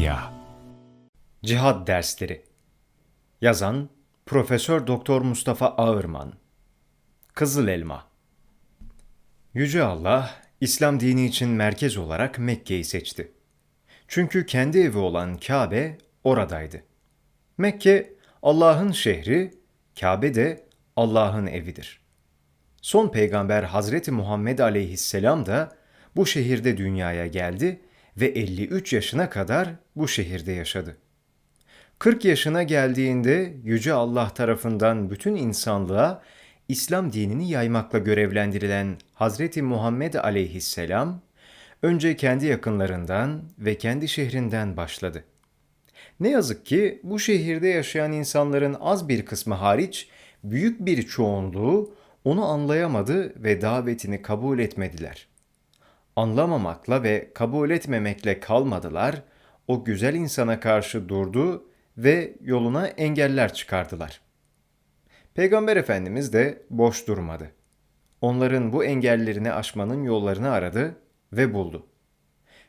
Medya Cihad Dersleri Yazan Profesör Doktor Mustafa Ağırman Kızıl Elma Yüce Allah, İslam dini için merkez olarak Mekke'yi seçti. Çünkü kendi evi olan Kabe oradaydı. Mekke, Allah'ın şehri, Kabe de Allah'ın evidir. Son peygamber Hazreti Muhammed aleyhisselam da bu şehirde dünyaya geldi ve 53 yaşına kadar bu şehirde yaşadı. 40 yaşına geldiğinde Yüce Allah tarafından bütün insanlığa İslam dinini yaymakla görevlendirilen Hazreti Muhammed aleyhisselam, önce kendi yakınlarından ve kendi şehrinden başladı. Ne yazık ki bu şehirde yaşayan insanların az bir kısmı hariç büyük bir çoğunluğu onu anlayamadı ve davetini kabul etmediler. Anlamamakla ve kabul etmemekle kalmadılar, o güzel insana karşı durdu ve yoluna engeller çıkardılar. Peygamber Efendimiz de boş durmadı. Onların bu engellerini aşmanın yollarını aradı ve buldu.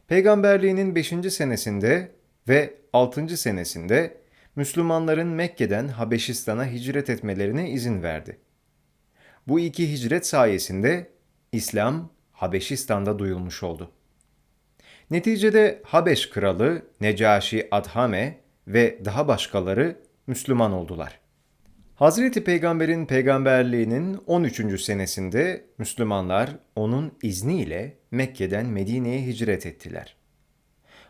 Peygamberliğinin 5. senesinde ve 6. senesinde Müslümanların Mekke'den Habeşistan'a hicret etmelerine izin verdi. Bu iki hicret sayesinde İslam Habeşistan'da duyulmuş oldu. Neticede Habeş kralı Necaşi Adhame ve daha başkaları Müslüman oldular. Hazreti Peygamber'in peygamberliğinin 13. senesinde Müslümanlar onun izniyle Mekke'den Medine'ye hicret ettiler.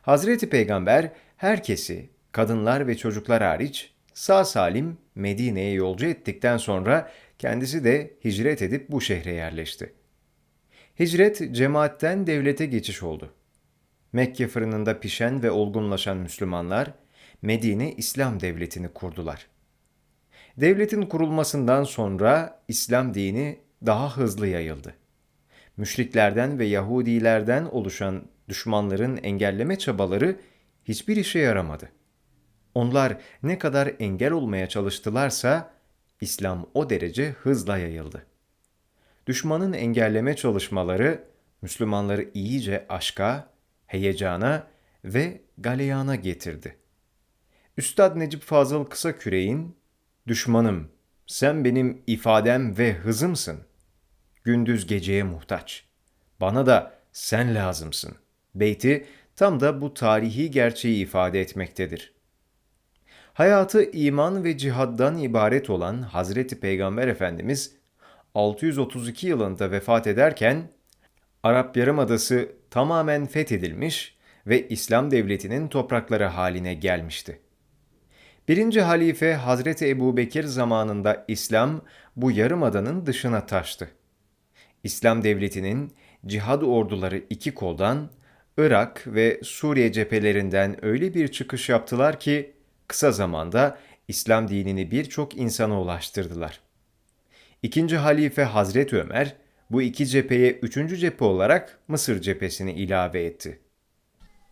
Hazreti Peygamber herkesi, kadınlar ve çocuklar hariç sağ salim Medine'ye yolcu ettikten sonra kendisi de hicret edip bu şehre yerleşti. Hicret cemaatten devlete geçiş oldu. Mekke fırınında pişen ve olgunlaşan Müslümanlar Medine İslam Devleti'ni kurdular. Devletin kurulmasından sonra İslam dini daha hızlı yayıldı. Müşriklerden ve Yahudilerden oluşan düşmanların engelleme çabaları hiçbir işe yaramadı. Onlar ne kadar engel olmaya çalıştılarsa İslam o derece hızla yayıldı. Düşmanın engelleme çalışmaları Müslümanları iyice aşka, heyecana ve galeyana getirdi. Üstad Necip Fazıl Kısaküre'in Düşmanım, sen benim ifadem ve hızımsın. Gündüz geceye muhtaç. Bana da sen lazımsın. Beyti tam da bu tarihi gerçeği ifade etmektedir. Hayatı iman ve cihaddan ibaret olan Hazreti Peygamber Efendimiz 632 yılında vefat ederken Arap Yarımadası tamamen fethedilmiş ve İslam devletinin toprakları haline gelmişti. Birinci halife Hazreti Ebu Bekir zamanında İslam bu yarımadanın dışına taştı. İslam devletinin cihad orduları iki koldan, Irak ve Suriye cephelerinden öyle bir çıkış yaptılar ki kısa zamanda İslam dinini birçok insana ulaştırdılar. İkinci halife Hazreti Ömer bu iki cepheye üçüncü cephe olarak Mısır cephesini ilave etti.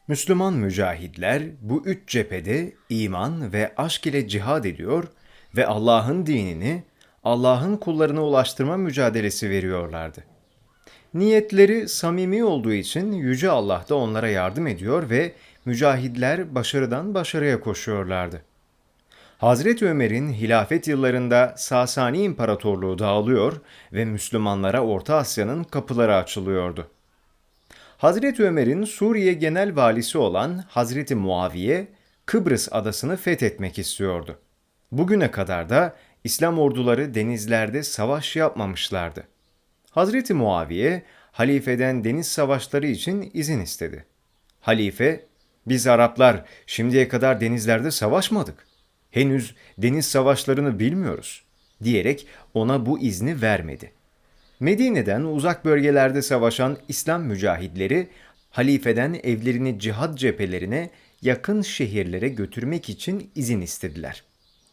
Müslüman mücahidler bu üç cephede iman ve aşk ile cihad ediyor ve Allah'ın dinini Allah'ın kullarına ulaştırma mücadelesi veriyorlardı. Niyetleri samimi olduğu için Yüce Allah da onlara yardım ediyor ve mücahidler başarıdan başarıya koşuyorlardı. Hazreti Ömer'in hilafet yıllarında Sasani İmparatorluğu dağılıyor ve Müslümanlara Orta Asya'nın kapıları açılıyordu. Hazreti Ömer'in Suriye genel valisi olan Hazreti Muaviye, Kıbrıs adasını fethetmek istiyordu. Bugüne kadar da İslam orduları denizlerde savaş yapmamışlardı. Hazreti Muaviye, halifeden deniz savaşları için izin istedi. Halife, biz Araplar şimdiye kadar denizlerde savaşmadık. Henüz deniz savaşlarını bilmiyoruz diyerek ona bu izni vermedi. Medine'den uzak bölgelerde savaşan İslam mücahidleri halifeden evlerini cihad cephelerine yakın şehirlere götürmek için izin istediler.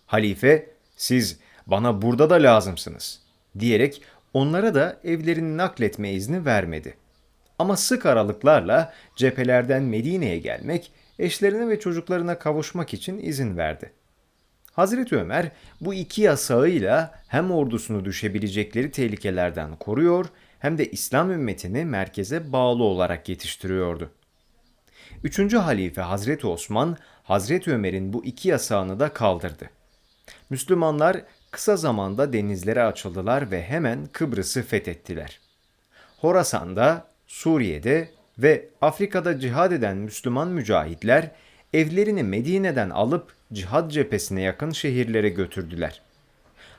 Halife, siz bana burada da lazımsınız diyerek onlara da evlerini nakletme izni vermedi. Ama sık aralıklarla cephelerden Medine'ye gelmek, eşlerine ve çocuklarına kavuşmak için izin verdi. Hazreti Ömer bu iki yasağıyla hem ordusunu düşebilecekleri tehlikelerden koruyor hem de İslam ümmetini merkeze bağlı olarak yetiştiriyordu. Üçüncü halife Hazreti Osman, Hazreti Ömer'in bu iki yasağını da kaldırdı. Müslümanlar kısa zamanda denizlere açıldılar ve hemen Kıbrıs'ı fethettiler. Horasan'da, Suriye'de ve Afrika'da cihad eden Müslüman mücahitler evlerini Medine'den alıp cihad cephesine yakın şehirlere götürdüler.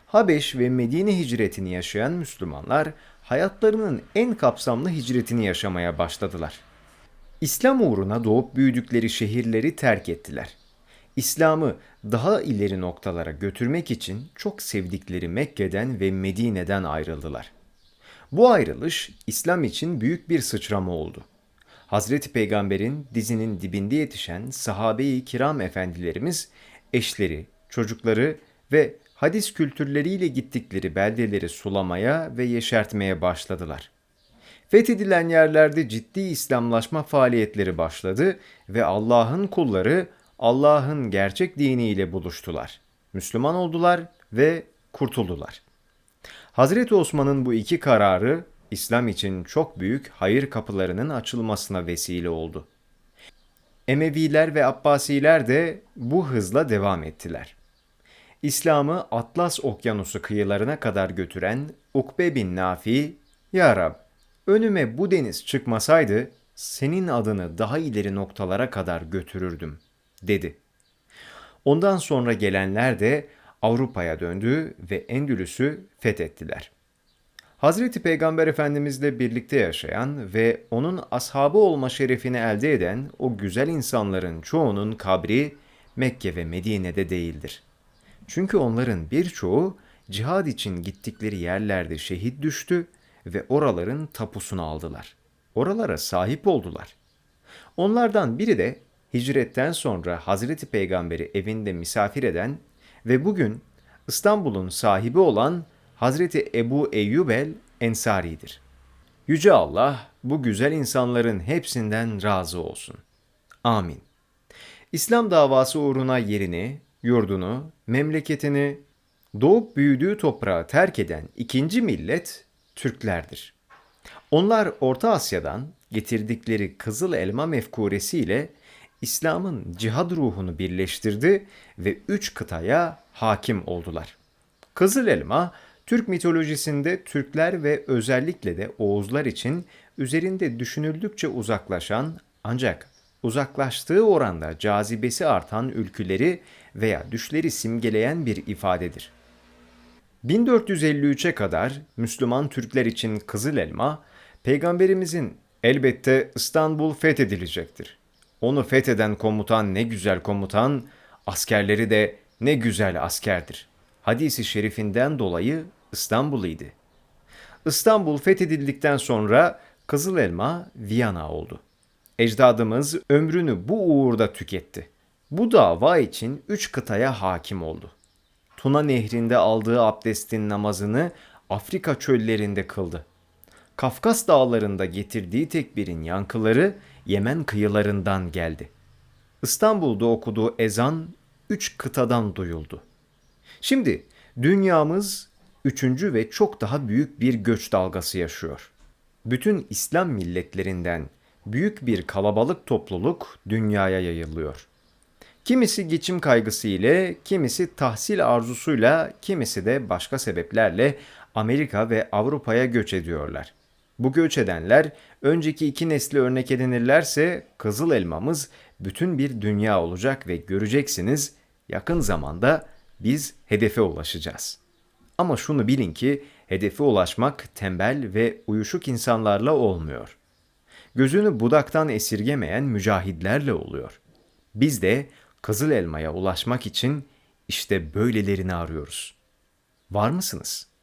Habeş ve Medine hicretini yaşayan Müslümanlar hayatlarının en kapsamlı hicretini yaşamaya başladılar. İslam uğruna doğup büyüdükleri şehirleri terk ettiler. İslam'ı daha ileri noktalara götürmek için çok sevdikleri Mekke'den ve Medine'den ayrıldılar. Bu ayrılış İslam için büyük bir sıçrama oldu. Hazreti Peygamber'in dizinin dibinde yetişen sahabe-i kiram efendilerimiz eşleri, çocukları ve hadis kültürleriyle gittikleri beldeleri sulamaya ve yeşertmeye başladılar. Fethedilen yerlerde ciddi İslamlaşma faaliyetleri başladı ve Allah'ın kulları Allah'ın gerçek diniyle buluştular. Müslüman oldular ve kurtuldular. Hazreti Osman'ın bu iki kararı İslam için çok büyük hayır kapılarının açılmasına vesile oldu. Emeviler ve Abbasiler de bu hızla devam ettiler. İslam'ı Atlas Okyanusu kıyılarına kadar götüren Ukbe bin Nafi, Ya Rab, önüme bu deniz çıkmasaydı senin adını daha ileri noktalara kadar götürürdüm, dedi. Ondan sonra gelenler de Avrupa'ya döndü ve Endülüs'ü fethettiler. Hazreti Peygamber Efendimizle birlikte yaşayan ve onun ashabı olma şerefini elde eden o güzel insanların çoğunun kabri Mekke ve Medine'de değildir. Çünkü onların birçoğu cihad için gittikleri yerlerde şehit düştü ve oraların tapusunu aldılar. Oralara sahip oldular. Onlardan biri de hicretten sonra Hazreti Peygamber'i evinde misafir eden ve bugün İstanbul'un sahibi olan Hazreti Ebu Eyyub el Ensari'dir. Yüce Allah bu güzel insanların hepsinden razı olsun. Amin. İslam davası uğruna yerini, yurdunu, memleketini, doğup büyüdüğü toprağı terk eden ikinci millet Türklerdir. Onlar Orta Asya'dan getirdikleri kızıl elma mefkuresiyle İslam'ın cihad ruhunu birleştirdi ve üç kıtaya hakim oldular. Kızıl elma, Türk mitolojisinde Türkler ve özellikle de Oğuzlar için üzerinde düşünüldükçe uzaklaşan ancak uzaklaştığı oranda cazibesi artan ülküleri veya düşleri simgeleyen bir ifadedir. 1453'e kadar Müslüman Türkler için Kızıl Elma, Peygamberimizin elbette İstanbul fethedilecektir. Onu fetheden komutan ne güzel komutan, askerleri de ne güzel askerdir. Hadisi şerifinden dolayı İstanbul'uydu. İstanbul fethedildikten sonra Kızıl Elma Viyana oldu. Ecdadımız ömrünü bu uğurda tüketti. Bu dava için üç kıtaya hakim oldu. Tuna nehrinde aldığı abdestin namazını Afrika çöllerinde kıldı. Kafkas dağlarında getirdiği tekbirin yankıları Yemen kıyılarından geldi. İstanbul'da okuduğu ezan üç kıtadan duyuldu. Şimdi dünyamız üçüncü ve çok daha büyük bir göç dalgası yaşıyor. Bütün İslam milletlerinden büyük bir kalabalık topluluk dünyaya yayılıyor. Kimisi geçim kaygısı ile, kimisi tahsil arzusuyla, kimisi de başka sebeplerle Amerika ve Avrupa'ya göç ediyorlar. Bu göç edenler önceki iki nesli örnek edinirlerse kızıl elmamız bütün bir dünya olacak ve göreceksiniz yakın zamanda biz hedefe ulaşacağız. Ama şunu bilin ki hedefe ulaşmak tembel ve uyuşuk insanlarla olmuyor. Gözünü budaktan esirgemeyen mücahidlerle oluyor. Biz de kızıl elmaya ulaşmak için işte böylelerini arıyoruz. Var mısınız?''